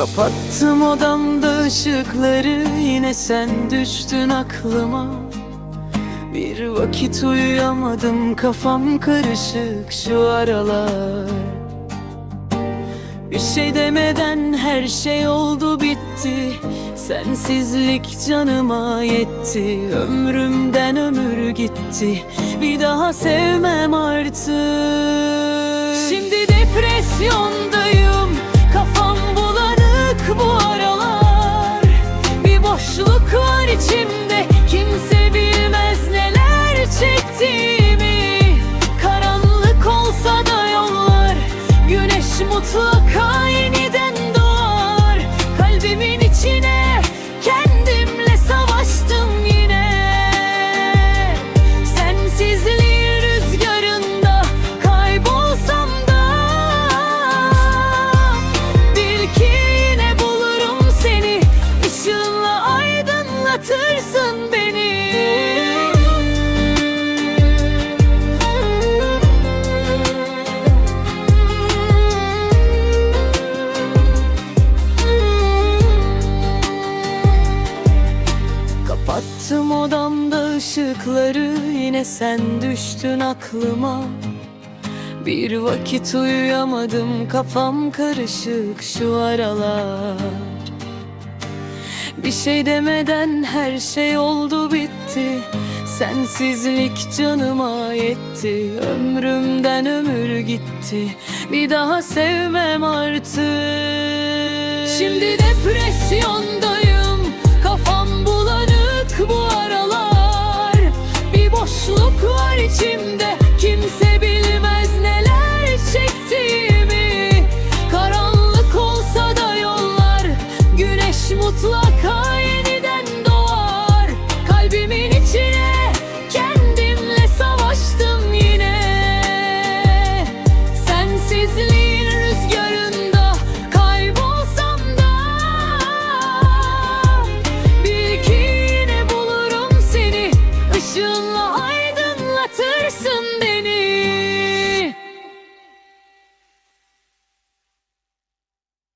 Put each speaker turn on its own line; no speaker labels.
Kapattım odamda ışıkları Yine sen düştün aklıma. Bir vakit uyuyamadım Kafam karışık şu aralar. Bir şey demeden her şey oldu bitti Sensizlik canıma yetti. Ömrümden ömür gitti. Bir daha sevmem artık. Şimdi depresyondayım. Kafam bulanık bu aralar. Bir boşluk var içimde. Kimse bilmez neler çektiğimi. Karanlık olsa da yollar. Güneş mutlaka içine Kapattım odamda ışıkları Yine sen düştün aklıma. Bir vakit uyuyamadım Kafam karışık şu aralar. Bir şey demeden her şey oldu bitti. Sensizlik canıma yetti Ömrümden ömür gitti. Bir daha sevmem artık. Şimdi mutlaka